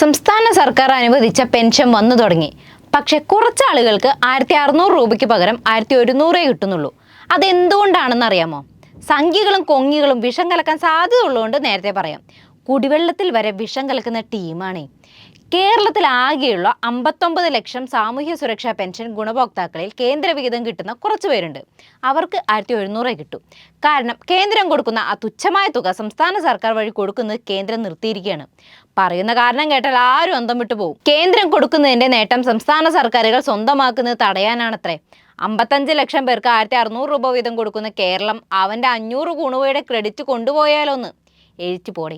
സംസ്ഥാന സർക്കാർ അനുവദിച്ച പെൻഷൻ വന്നു തുടങ്ങി. പക്ഷെ കുറച്ച് ആളുകൾക്ക് ആയിരത്തി അറുന്നൂറ് രൂപയ്ക്ക് പകരം ആയിരത്തി ഒരുന്നൂറേ കിട്ടുന്നുള്ളൂ. അതെന്തുകൊണ്ടാണെന്ന് അറിയാമോ സംഖ്യകളും കൊങ്ങികളും വിഷം കലക്കാൻ സാധ്യത ഉള്ളതുകൊണ്ട് നേരത്തെ പറയാം. കുടിവെള്ളത്തിൽ വരെ വിഷം കലക്കുന്ന ടീമാണേ. കേരളത്തിൽ ആകെയുള്ള അമ്പത്തൊമ്പത് ലക്ഷം സാമൂഹ്യ സുരക്ഷാ പെൻഷൻ ഗുണഭോക്താക്കളിൽ കേന്ദ്ര വിഹിതം കിട്ടുന്ന കുറച്ച് പേരുണ്ട്. അവർക്ക് ആയിരത്തി എഴുന്നൂറ് കിട്ടും. കാരണം കേന്ദ്രം കൊടുക്കുന്ന ആ തുച്ഛമായ തുക സംസ്ഥാന സർക്കാർ വഴി കൊടുക്കുന്നത് കേന്ദ്രം നിർത്തിയിരിക്കുകയാണ്. പറയുന്ന കാരണം കേട്ടാൽ ആരും അന്തം വിട്ടു പോകും കേന്ദ്രം കൊടുക്കുന്നതിന്റെ നേട്ടം സംസ്ഥാന സർക്കാരുകൾ സ്വന്തമാക്കുന്നത് തടയാനാണത്രേ. അമ്പത്തഞ്ച് ലക്ഷം പേർക്ക് ആയിരത്തി അറുന്നൂറ് രൂപ വീതം കൊടുക്കുന്ന കേരളം അവന്റെ അഞ്ഞൂറ് ഗുണവയുടെ ക്രെഡിറ്റ് കൊണ്ടുപോയാലോന്ന്. എഴുതി പോടെ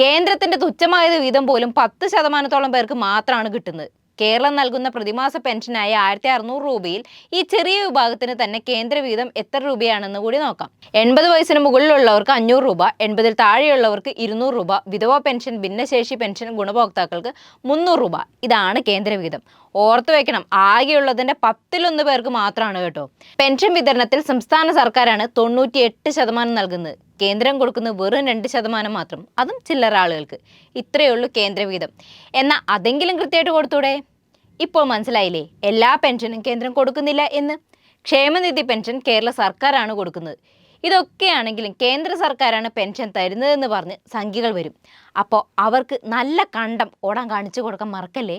കേന്ദ്രത്തിന്റെ തുച്ഛമായത് വീതം പോലും പത്ത് ശതമാനത്തോളം പേർക്ക് മാത്രമാണ് കിട്ടുന്നത്. കേരളം നൽകുന്ന പ്രതിമാസ പെൻഷനായ ആയിരത്തി അറുന്നൂറ് രൂപയിൽ ഈ ചെറിയ വിഭാഗത്തിന് തന്നെ കേന്ദ്ര വീതം എത്ര രൂപയാണെന്ന് കൂടി നോക്കാം. എൺപത് വയസ്സിന് മുകളിലുള്ളവർക്ക് അഞ്ഞൂറ് രൂപ എൺപതിൽ താഴെയുള്ളവർക്ക് ഇരുന്നൂറ് രൂപ വിധവാ പെൻഷൻ ഭിന്നശേഷി പെൻഷൻ ഗുണഭോക്താക്കൾക്ക് മുന്നൂറ് രൂപ. ഇതാണ് കേന്ദ്ര വീതം. ഓർത്തു വെക്കണം ആകെയുള്ളതിന്റെ പത്തിലൊന്ന് പേർക്ക് മാത്രമാണ് കേട്ടോ. പെൻഷൻ വിതരണത്തിൽ സംസ്ഥാന സർക്കാരാണ് തൊണ്ണൂറ്റി എട്ട് ശതമാനം നൽകുന്നത്. കേന്ദ്രം കൊടുക്കുന്നത് വെറും രണ്ട് ശതമാനം മാത്രം. അതും ചില്ലറ ആളുകൾക്ക്. ഇത്രയേ ഉള്ളൂ കേന്ദ്ര വീതം. എന്നാൽ അതെങ്കിലും കൃത്യമായിട്ട് കൊടുത്തൂടെ? ഇപ്പോൾ മനസ്സിലായില്ലേ? എല്ലാ പെൻഷനും കേന്ദ്രം കൊടുക്കുന്നില്ല എന്ന്. ക്ഷേമനിധി പെൻഷൻ കേരള സർക്കാരാണ് കൊടുക്കുന്നത്. ഇതൊക്കെയാണെങ്കിലും കേന്ദ്ര സർക്കാരാണ് പെൻഷൻ തരുന്നതെന്ന് പറഞ്ഞ് സംഖ്യകൾ വരും. അപ്പോൾ അവർക്ക് നല്ല കണ്ടം ഓടാൻ കാണിച്ചു കൊടുക്കാൻ മറക്കല്ലേ?